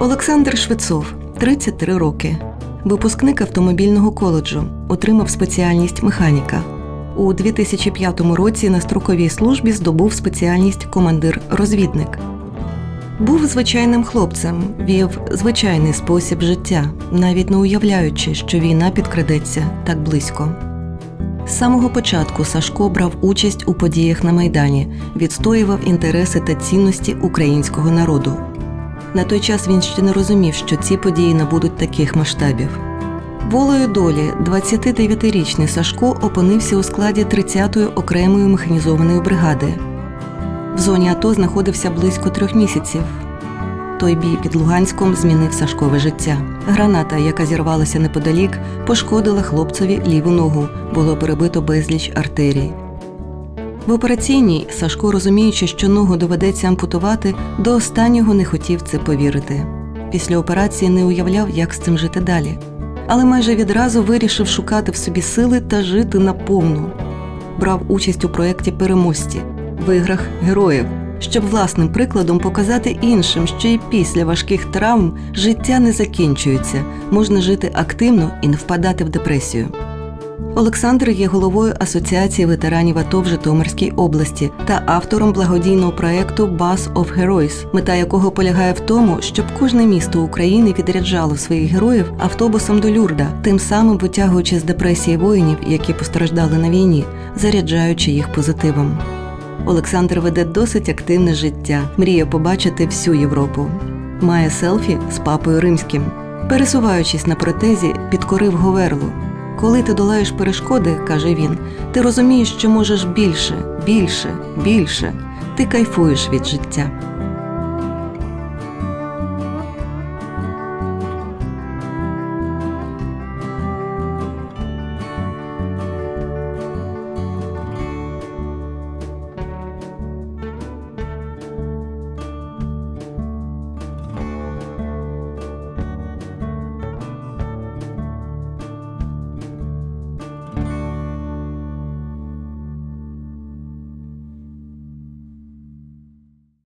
Олександр Швецов, 33 роки. Випускник автомобільного коледжу, отримав спеціальність механіка. У 2005 році на строковій службі здобув спеціальність командир-розвідник. Був звичайним хлопцем, вів звичайний спосіб життя, навіть не уявляючи, що війна підкрадеться так близько. З самого початку Сашко брав участь у подіях на Майдані, відстоював інтереси та цінності українського народу. На той час він ще не розумів, що ці події набудуть таких масштабів. Волею долі 29-річний Сашко опинився у складі 30-ї окремої механізованої бригади. В зоні АТО знаходився близько трьох місяців. Той бій під Луганськом змінив Сашкове життя. Граната, яка зірвалася неподалік, пошкодила хлопцеві ліву ногу, було перебито безліч артерій. В операційній Сашко, розуміючи, що ногу доведеться ампутувати, до останнього не хотів це повірити. Після операції не уявляв, як з цим жити далі. Але майже відразу вирішив шукати в собі сили та жити наповну. Брав участь у проєкті Переможці в іграх героїв, щоб власним прикладом показати іншим, що і після важких травм життя не закінчується, можна жити активно і не впадати в депресію. Олександр є головою Асоціації ветеранів АТО в Житомирській області та автором благодійного проєкту Bus of Heroes, мета якого полягає в тому, щоб кожне місто України відряджало своїх героїв автобусом до Люрда, тим самим витягуючи з депресії воїнів, які постраждали на війні, заряджаючи їх позитивом. Олександр веде досить активне життя, мріє побачити всю Європу. Має селфі з папою римським. Пересуваючись на протезі, підкорив Говерлу. Коли ти долаєш перешкоди, каже він, ти розумієш, що можеш більше, більше, більше. Ти кайфуєш від життя.